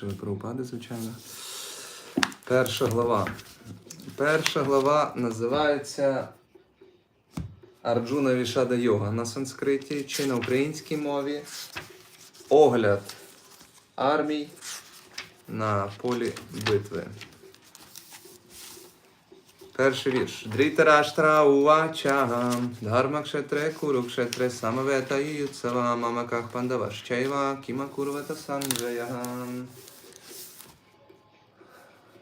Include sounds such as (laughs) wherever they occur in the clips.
Шили Прабхупади, звичайно. Перша глава. Перша глава називається Арджуна Вішада Йога на санскриті чи на українській мові. Огляд армій на полі битви. Перший вірш. Дрітараштра увача, дхармакшетре курукшетре самавета юцава мамаках пандавашчайва кіма курвата санджая.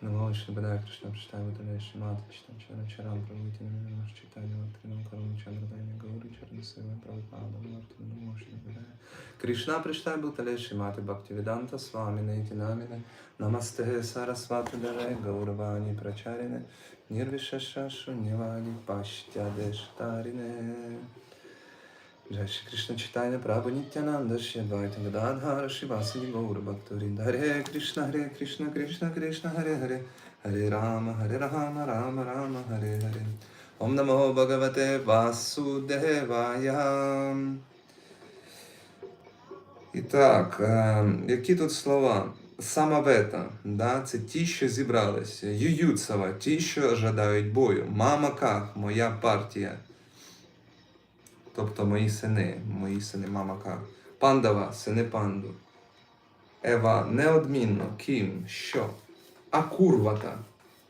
Вишну Бадая Кришна Приштай Бадая Шимат Кришна Чара Чарам Правити Намаш Читання Ватринам Карам Чандра Дайня Гаури Чарна Сива Прабхупада Марту Намо Вишну Бадая Кришна Приштай Бутале Шимати Бхакти Веданта Свами Нейти Намине Намасте Сарасвати Даре Гауравани Прачарине Нирвишаша Шуньявани Паштяде Штарине Jai Shri Krishna Chaitanya Prabhu Nityananda Shri Advaita Gadadhara Shivasadi Gaura Bhaktari Hare Krishna Hare Krishna Krishna Krishna Hare Hare Hare Rama Hare Rama Rama Rama Hare Hare Om Namo Bhagavate Vasudevaya І так, е, які тут слова? Самавета, да, це ті, що зібралися. Ююцава, ті, що жадають бою. Мамаках, моя партія. Тобто мої сини, мої сини Мамака. Пандава, сини панду. Ева неодмінно, ким, що. А курвата.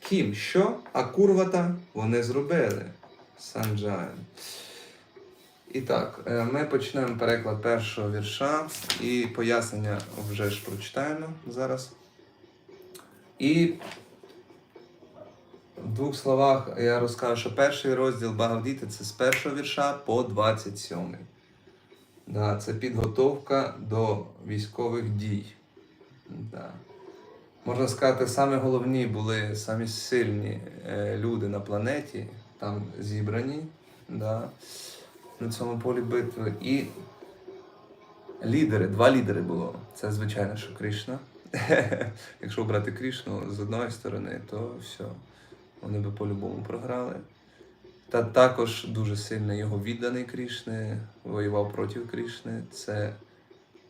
Ким, що, а курвата вони зробили. Санджаєм. І так, е, ми почнемо переклад першого вірша і пояснення вже ж прочитаємо зараз. І в двох словах я розкажу, що перший розділ Багавдіти це з першого вірша по 27. Да, це підготовка до військових дій. Да. Можна сказати, самі головні були самі сильні е, люди на планеті, там зібрані да, на цьому полі битви. І лідери, два лідери було. Це, звичайно, що Кришна. (laughs) Якщо брати Кришну з одної сторони, то все вони би по-любому програли. Та також дуже сильно його відданий Крішни, воював проти Крішни. Це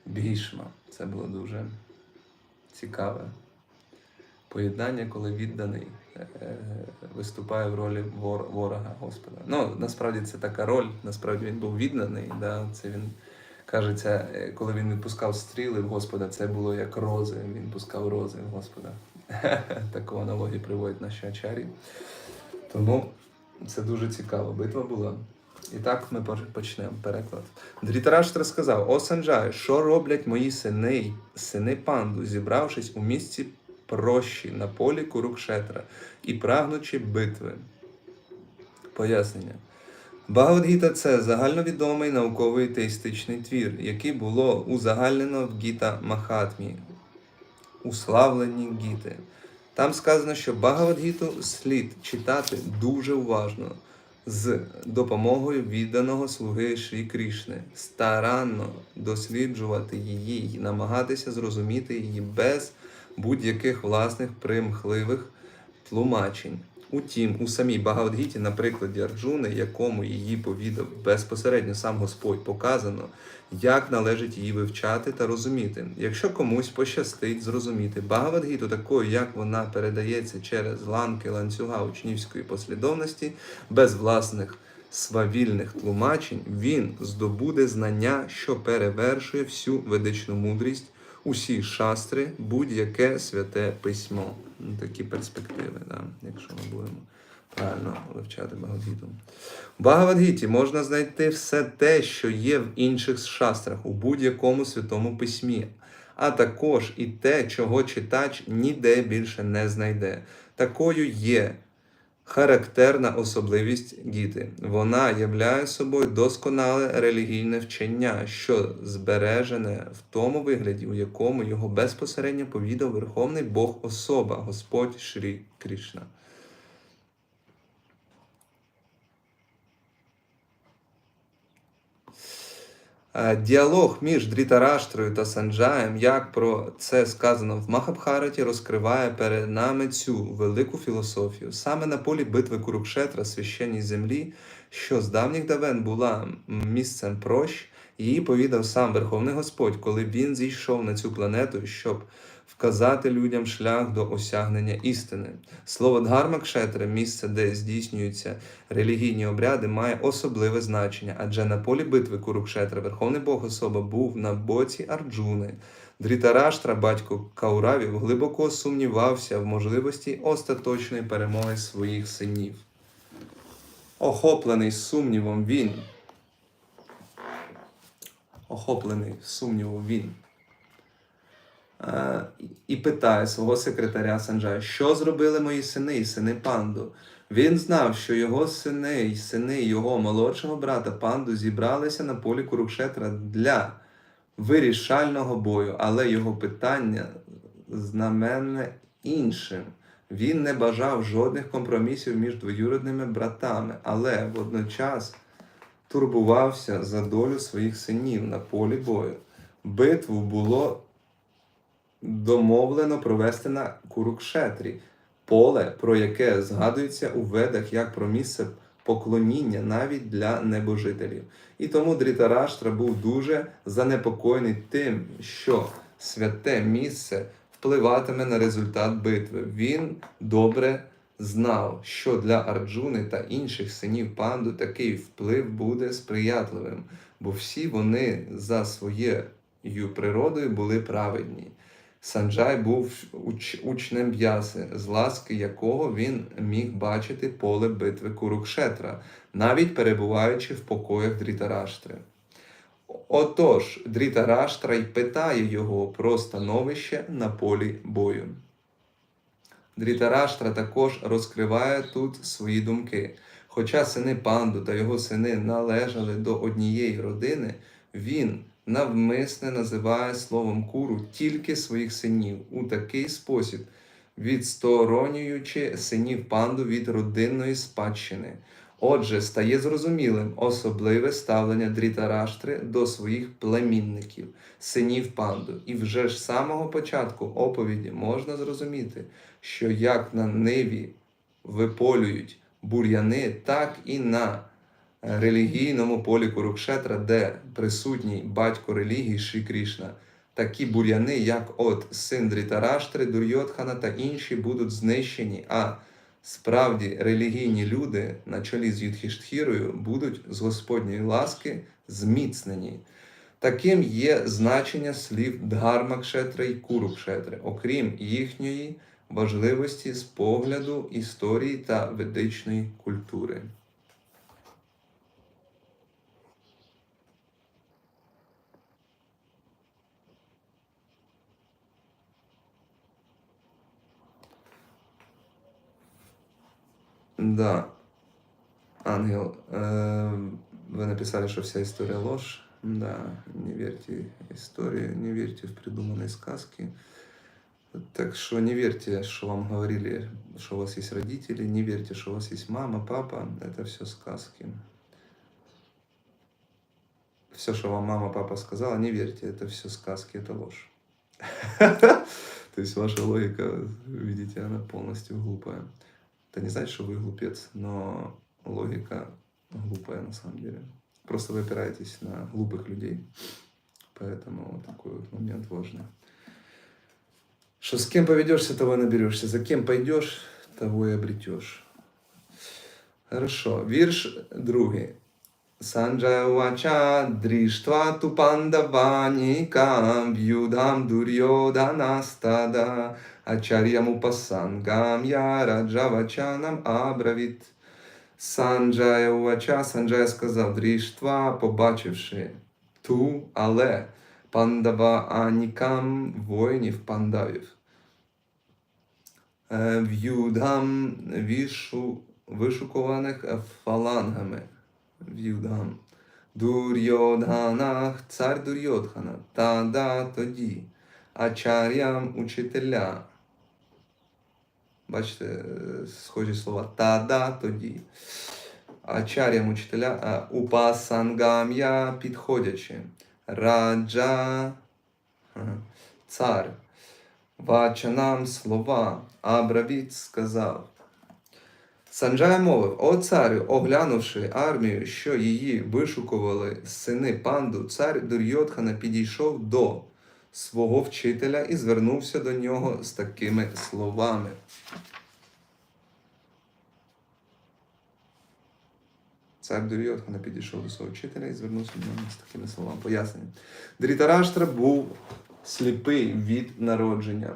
Бгішма. Це було дуже цікаве поєднання, коли відданий е, виступає в ролі ворога Господа. Ну, насправді це така роль, насправді він був відданий. Да? Це він кажеться, е, коли він відпускав стріли в Господа, це було як рози. Він пускав рози в Господа. (laughs) Таку аналогію приводять наші ачарі. Тому це дуже цікава битва була. І так ми почнемо переклад. Дрітараштра сказав: О Санджай, що роблять мої сини, сини панду, зібравшись у місці прощі на полі Курукшетра і прагнучи битви. Пояснення. Багавадгіта це загальновідомий науковий теїстичний твір, який було узагальнено в Гіта Махатмі, уславлені Гіти. Там сказано, що Багавадгіту слід читати дуже уважно з допомогою відданого слуги Шрі Крішни, старанно досліджувати її і намагатися зрозуміти її без будь-яких власних примхливих тлумачень. Утім, у самій Багавадгіті, на прикладі Арджуни, якому її повідав безпосередньо сам Господь, показано, як належить її вивчати та розуміти. Якщо комусь пощастить зрозуміти Багавадгіту такою, як вона передається через ланки ланцюга учнівської послідовності, без власних свавільних тлумачень, він здобуде знання, що перевершує всю ведичну мудрість, усі шастри, будь-яке святе письмо. Ну, Такі перспективи, да, якщо ми будемо правильно вивчати Багавадгіту. У Багавадгіті можна знайти все те, що є в інших шастрах, у будь-якому святому письмі, а також і те, чого читач ніде більше не знайде. Такою є характерна особливість гіти. Вона являє собою досконале релігійне вчення, що збережене в тому вигляді, у якому його безпосередньо повідав Верховний Бог особа, Господь Шрі Кришна. Діалог між Дрітараштрою та Санджаєм, як про це сказано в Махабхараті, розкриває перед нами цю велику філософію. Саме на полі битви Курукшетра, священній землі, що з давніх давен була місцем прощ, її повідав сам Верховний Господь, коли він зійшов на цю планету, щоб вказати людям шлях до осягнення істини. Слово дгарма кшетра, місце, де здійснюються релігійні обряди, має особливе значення, адже на полі битви Курукшетра Верховний Бог особа був на боці Арджуни. Дрітараштра, батько Кауравів, глибоко сумнівався в можливості остаточної перемоги своїх синів. Охоплений сумнівом він. Охоплений сумнівом він. І питає свого секретаря Санджая, що зробили мої сини і сини панду. Він знав, що його сини і сини його молодшого брата панду зібралися на полі Курукшетра для вирішального бою, але його питання знаменне іншим. Він не бажав жодних компромісів між двоюродними братами, але водночас турбувався за долю своїх синів на полі бою. Битву було домовлено провести на Курукшетрі, поле, про яке згадується у ведах як про місце поклоніння навіть для небожителів. І тому Дрітараштра був дуже занепокоєний тим, що святе місце впливатиме на результат битви. Він добре знав, що для Арджуни та інших синів панду такий вплив буде сприятливим, бо всі вони за своєю природою були праведні. Санджай був уч- учнем Б'яси, з ласки якого він міг бачити поле битви Курукшетра, навіть перебуваючи в покоях Дрітараштри. Отож, Дрітараштра й питає його про становище на полі бою. Дрітараштра також розкриває тут свої думки. Хоча сини панду та його сини належали до однієї родини, він навмисне називає словом куру тільки своїх синів у такий спосіб, відсторонюючи синів панду від родинної спадщини. Отже, стає зрозумілим особливе ставлення Дрітараштри до своїх племінників, синів панду. І вже ж з самого початку оповіді можна зрозуміти, що як на ниві виполюють бур'яни, так і на релігійному полі Курукшетра, де присутній батько релігії Шрі Крішна. Такі бур'яни, як от син Дрітараштри, Дурйотхана та інші, будуть знищені, а справді релігійні люди на чолі з Юдхіштхірою будуть з Господньої ласки зміцнені. Таким є значення слів Дгармакшетри і Курукшетри, окрім їхньої важливості з погляду історії та ведичної культури. Да. Ангел, э, вы написали, что вся история ложь. Да, не верьте истории, не верьте в придуманные сказки. Так что не верьте, что вам говорили, что у вас есть родители, не верьте, что у вас есть мама, папа. Это все сказки. Все, что вам мама, папа сказала, не верьте, это все сказки, это ложь. (laughs) То есть ваша логика, видите, она полностью глупая. Это не значит, что вы глупец, но логика глупая на самом деле. Просто вы опираетесь на глупых людей. Поэтому вот такой вот момент важный. Что с кем поведешься, того и наберешься. За кем пойдешь, того и обретешь. Хорошо. Вірш другий. Санджая Вача дріштва ту пандаванікам в'юдам дурьоданастада ачар'яму пасангам я раджавачанам абравіт. Санджая Увача, Санджая сказав дріштва, побачивши ту, але пандава анікам воїнів пандавів. Е, В'юдам вішу, вишукуваних фалангами. В'юдам. Дурьодганах, цар Дурьодхана, та-да тоді, ачар'ям учителя. Бачите, схожі слова. Та-да тоді. Ачар'ям учителя, упасангам'я підходячи. Раджа, цар. Вачанам слова. Абравіт сказав. Санджая мовив, о царю, оглянувши армію, що її вишукували сини панду, цар Дурйотхана підійшов до свого вчителя і звернувся до нього з такими словами. Цар Дурйотхана підійшов до свого вчителя і звернувся до нього з такими словами. Пояснення. Дрітараштра був сліпий від народження.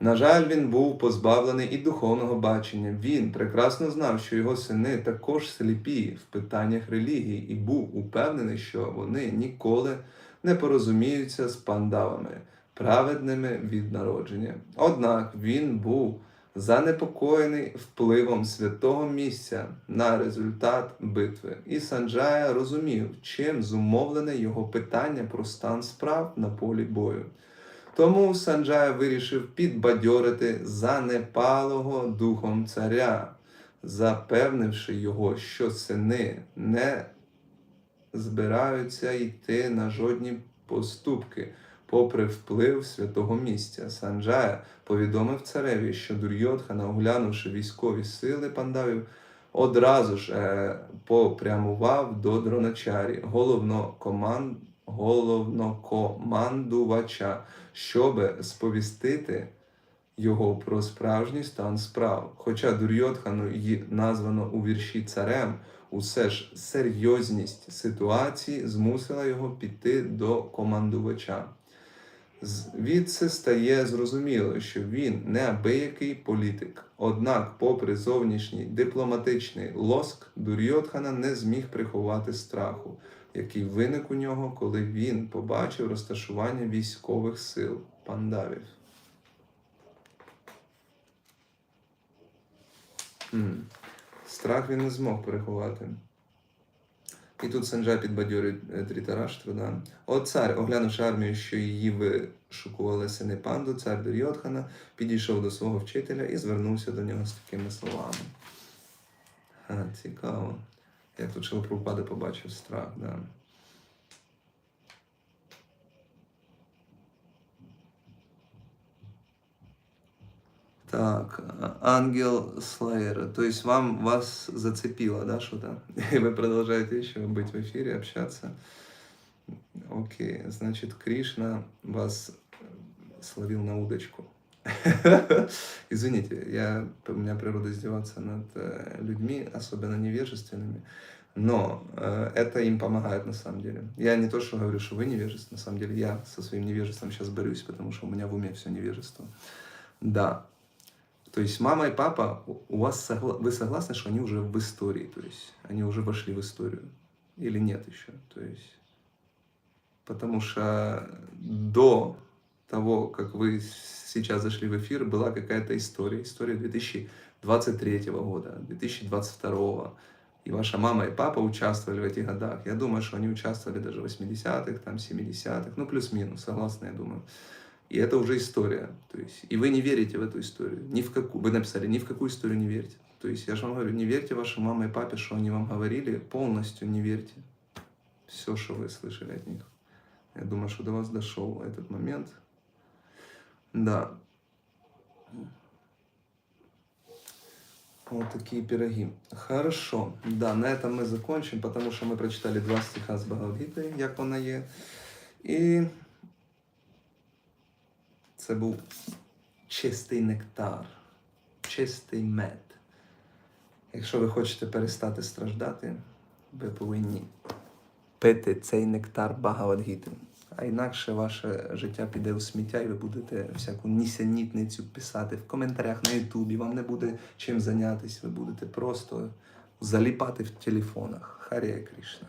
На жаль, він був позбавлений і духовного бачення. Він прекрасно знав, що його сини також сліпі в питаннях релігії, і був упевнений, що вони ніколи не порозуміються з пандавами, праведними від народження. Однак він був занепокоєний впливом святого місця на результат битви, і Санджая розумів, чим зумовлене його питання про стан справ на полі бою. Тому Санджая вирішив підбадьорити занепалого духом царя, запевнивши його, що сини не збираються йти на жодні поступки, попри вплив святого місця. Санджая повідомив цареві, що Дурйодхана, оглянувши військові сили пандавів, одразу ж е, попрямував до дроначарі, головнокоманд, головнокомандувача, щоб сповістити його про справжній стан справ. Хоча Дурйодхану її названо у вірші царем, усе ж серйозність ситуації змусила його піти до командувача. Звідси стає зрозуміло, що він неабиякий політик. Однак, попри зовнішній дипломатичний лоск, Дурйотхана не зміг приховати страху, який виник у нього, коли він побачив розташування військових сил пандавів. М. Страх він не змог переховати. І тут Санджай підбадьорить е, Трітараштру. Да. О цар, оглянувши армію, що її вишукували сини панду, цар Дурйотхана підійшов до свого вчителя і звернувся до нього з такими словами. Ха, цікаво. Як тут Шилапрупада побачив страх. Да. Так, а- ангел Слеера. То есть вам вас зацепило, да, что-то? (laughs) И вы продолжаете еще быть в эфире, общаться. Окей, значит, Кришна вас словил на удочку. (laughs) Извините, я, у меня природа издеваться над э, людьми, особенно невежественными, но э, это им помогает на самом деле. Я не то, что говорю, что вы невежественны, на самом деле я со своим невежеством сейчас борюсь, потому что у меня в уме все невежество. Да, то есть мама и папа, у- вас согла- вы согласны, что они уже в истории, то есть они уже вошли в историю или нет еще, то есть потому что до того, как вы сейчас зашли в эфир, была какая-то история, история 2023 года, 2022 и ваша мама и папа участвовали в этих годах. Я думаю, что они участвовали даже в 80-х, там 70-х, ну плюс-минус, согласны, я думаю. И это уже история. То есть, и вы не верите в эту историю. Ни в какую. Вы написали, ни в какую историю не верьте. То есть я же вам говорю, не верьте вашим маме и папе, что они вам говорили, полностью не верьте. Все, что вы слышали от них. Я думаю, что до вас дошел этот момент. Да. Вот такие пироги. Хорошо. Да, на этом мы закончим, потому что мы прочитали два стиха с Багавгіти, як вона є. І це був чистий нектар, чистий мед. Якщо ви хочете перестати страждати, ви повинні пити цей нектар Багавадгіти. А інакше ваше життя піде у сміття, і ви будете всяку нісенітницю писати в коментарях на Ютубі. Вам не буде чим зайнятися, ви будете просто заліпати в телефонах. Харія Кришна.